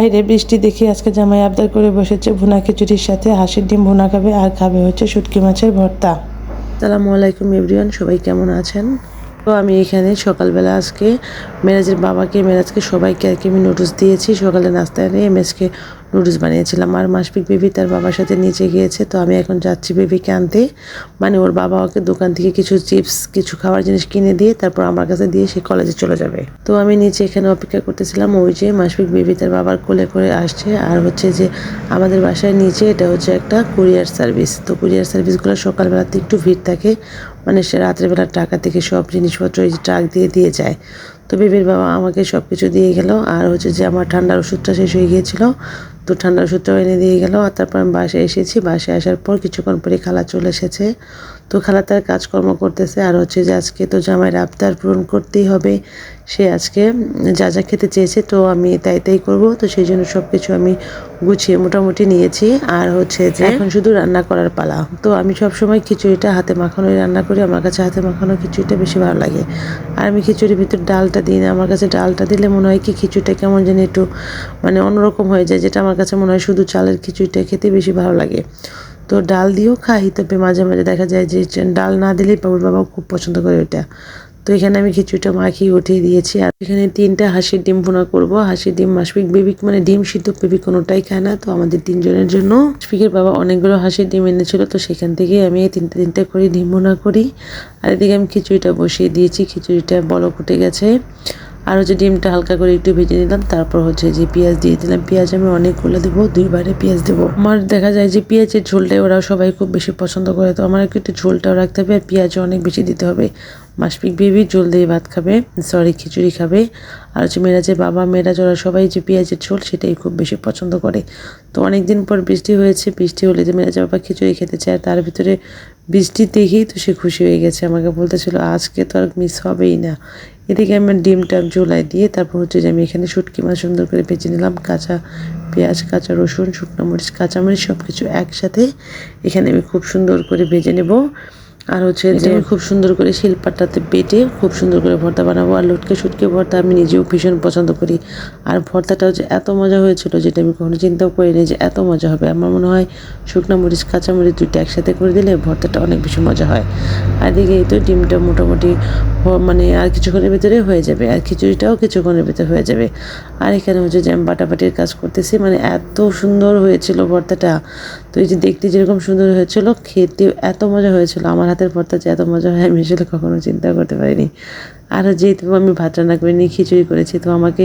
বাইরে বৃষ্টি দেখে আজকে জামাই আবদার করে বসেছে ভুনা খিচুড়ির সাথে, হাসির ডিম ভুনা খাবে আর খাবে হচ্ছে শুটকি মাছের ভর্তা। সালামু আলাইকুম এভরিওয়ান, সবাই কেমন আছেন? তো আমি এখানে সকালবেলা আজকে মেরাজের বাবাকে, মেরাজকে সবাইকে আর কি আমি নুডলস দিয়েছি। সকালে নাস্তায় নিয়ে এমএসকে নুডলস বানিয়েছিলাম। আর মাসপিক বেবি তার বাবার সাথে নিচে গিয়েছে, তো আমি এখন যাচ্ছি বেবিকে আনতে। মানে ওর বাবা ওকে দোকান থেকে কিছু চিপস, কিছু খাবার জিনিস কিনে দিয়ে তারপর আমার কাছে দিয়ে সে কলেজে চলে যাবে। তো আমি নিচে এখানে অপেক্ষা করতেছিলাম, ওই যে মাসপিক বেবি তার বাবার কোলে করে আসছে। আর হচ্ছে যে আমাদের বাসায় নিচে এটা হচ্ছে একটা কুরিয়ার সার্ভিস তো কুরিয়ার সার্ভিসগুলো সকালবেলাতে একটু ভিড় থাকে। মানে সে রাত্রেবেলার টাকা থেকে সব জিনিসপত্র ওই ট্রাক দিয়ে দিয়ে যায়। তো বেবির বাবা আমাকে সব কিছু দিয়ে গেল। আর হচ্ছে যে আমার ঠান্ডার ওষুধটা শেষ হয়ে গিয়েছিল। তো ঠান্ডার ওষুধটাও এনে দিয়ে গেল। আর তারপর আমি বাসে এসেছি। বাসে আসার পর কিছুক্ষণ পরে খালা চলে এসেছে। তো খালা তার কাজকর্ম করতেছে। আর হচ্ছে যে আজকে তো জামাইয়ের আবদার পূরণ করতেই হবে। সে আজকে যা যা খেতে চেয়েছে তো আমি তাই তাই করব। তো সেই জন্য সব কিছু আমি গুছিয়ে মোটামুটি নিয়েছি। আর হচ্ছে যে এখন শুধু রান্না করার পালা। তো আমি সব সময় খিচুড়িটা হাতে মাখানোই রান্না করি। আমার কাছে হাতে মাখানো খিচুড়িটা বেশি ভালো লাগে। আর আমি খিচুড়ির ভিতর ডালটা দিই না। আমার কাছে ডালটা দিলে মনে হয় কি খিচুড়িটা কেমন যেন একটু মানে অন্যরকম হয়ে যায়। যেটা আমার কাছে মনে হয় শুধু চালের খিচুড়িটা খেতে বেশি ভালো লাগে। তো ডাল দিয়েও খাই, তবে মাঝে মাঝে দেখা যায় যে ডাল না দিলেই বাবুর বাবাও খুব পছন্দ করে ওটা। তো এখানে আমি খিচুড়িটা মাখিয়ে উঠিয়ে দিয়েছি আর এখানে তিনটা হাঁসের ডিম ভুনা করব। হাঁসের ডিম মাসপিক বেবি মানে ডিম সিদ্ধ বেবি কোনোটাই খায় না, তো আমাদের তিনজনের জন্য। মাসপিকের বাবা অনেকগুলো হাঁসের ডিম এনেছিল, তো সেখান থেকে আমি তিনটা তিনটা করে ডিম ভুনা করি। আর এদিকে আমি খিচুড়িটা বসিয়ে দিয়েছি, খিচুড়িটা বলক উঠে গেছে। আর হচ্ছে ডিমটা হালকা করে একটু ভেজে নিলাম, তারপর হচ্ছে যে পেঁয়াজ দিয়ে দিলাম। পেঁয়াজ আমি অনেকগুলো দেবো, দুইবারে পেঁয়াজ দেবো। আমার দেখা যায় যে পেঁয়াজের ঝোলটাই ওরা সবাই খুব বেশি পছন্দ করে, তো আমার একটু ঝোলটাও রাখতে হবে আর পেঁয়াজও অনেক বেশি দিতে হবে। মাসপিক বেবি ঝোল দিয়ে ভাত খাবে, সরি, খিচুড়ি খাবে। আর হচ্ছে মেরাজের বাবা, মেরাজ, ওরা সবাই যে পেঁয়াজের ঝোল সেটাই খুব বেশি পছন্দ করে। তো অনেক দিন পর বৃষ্টি হয়েছে, বৃষ্টি হলে যে মেরাজের বাবা খিচুড়ি খেতে চায়, তার ভিতরে বৃষ্টি দেখেই তো সে খুশি হয়ে গেছে। আমাকে বলতেছিল, আজকে তো আর মিস হবেই না। এদিকে আমি ডিমটা জোলাই দিয়ে তারপর হচ্ছে যে আমি এখানে শুটকি মাছ সুন্দর করে ভেজে নিলাম, কাঁচা পেঁয়াজ, কাঁচা রসুন, শুকনো মরিচ, কাঁচামরিচ সব কিছু একসাথে এখানে আমি খুব সুন্দর করে ভেজে নেব। আর হচ্ছে যে আমি খুব সুন্দর করে শিলপাটাতে বেটে খুব সুন্দর করে ভর্তা বানাবো। আর লটকে শুটকে ভর্তা আমি নিজেও ভীষণ পছন্দ করি। আর ভর্তাটা হচ্ছে এত মজা হয়েছিল যেটা আমি কখনো চিন্তাও করিনি যে এত মজা হবে। আমার মনে হয় শুকনো মরিচ কাঁচা মরিচ দুইটা একসাথে করে দিলে ভর্তাটা অনেক বেশি মজা হয়। আর এদিকে এই তো ডিমটা মোটামুটি মানে আর কিছুক্ষণের ভিতরে হয়ে যাবে। আর খিচুড়িটাও কিছুক্ষণের ভিতরে হয়ে যাবে। আর এখানে হচ্ছে যে আমি বাটাবাটির কাজ করতেছি। মানে এত সুন্দর হয়েছিল ভর্তাটা। তো এই যে দেখতে যেরকম সুন্দর হয়েছিল খেতে এত মজা হয়েছিল। আমার হাতের ভর্তা যে এত মজা হয়, আমি আসলে কখনো চিন্তা করতে পারিনি। আর যেহেতু আমি ভাত রান্না করিনি, খিচুড়ি করেছি, তো আমাকে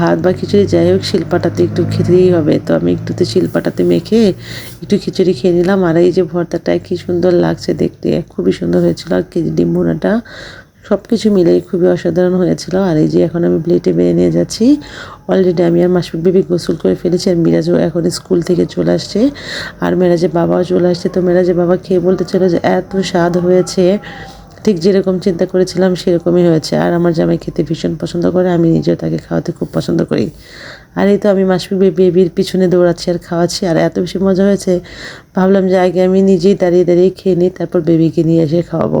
ভাত বা খিচুড়ি যাই হোক, শিলপাটাতে একটু খেতেই হবে। তো আমি একটুতে শিলপাটাতে মেখে একটু খিচুড়ি খেয়ে নিলাম। আর এই যে ভর্তাটা কি সুন্দর লাগছে দেখতে, খুবই সুন্দর হয়েছিল। আর ডিম ভুনাটা সব কিছু মিলেই খুবই অসাধারণ হয়েছিল। আর এই যে এখন আমি প্লেটে বেড়ে নিয়ে যাচ্ছি অলরেডি আমি আর মাসপিক বেবি গোসল করে ফেলেছি আর মিরাজও এখন স্কুল থেকে চলে আসছে। আর মেরাজের বাবাও চলে আসছে। তো মেরাজের বাবা খেয়ে বলতে ছিল যে, এত স্বাদ হয়েছে। ঠিক যেরকম চিন্তা করেছিলাম, সেরকমই হয়েছে। আর আমার জামাই খেতে ভীষণ পছন্দ করে, আমি নিজেও তাকে খাওয়াতে খুব পছন্দ করি। আর এই তো আমি মাসপিক বেবির পিছনে দৌড়াচ্ছি আর খাওয়াচ্ছি। আর এত বেশি মজা হয়েছে, ভাবলাম যে আগে আমি নিজেই দাঁড়িয়ে দাঁড়িয়ে খেয়ে নিই, তারপর বেবিকে নিয়ে এসে খাওয়াবো।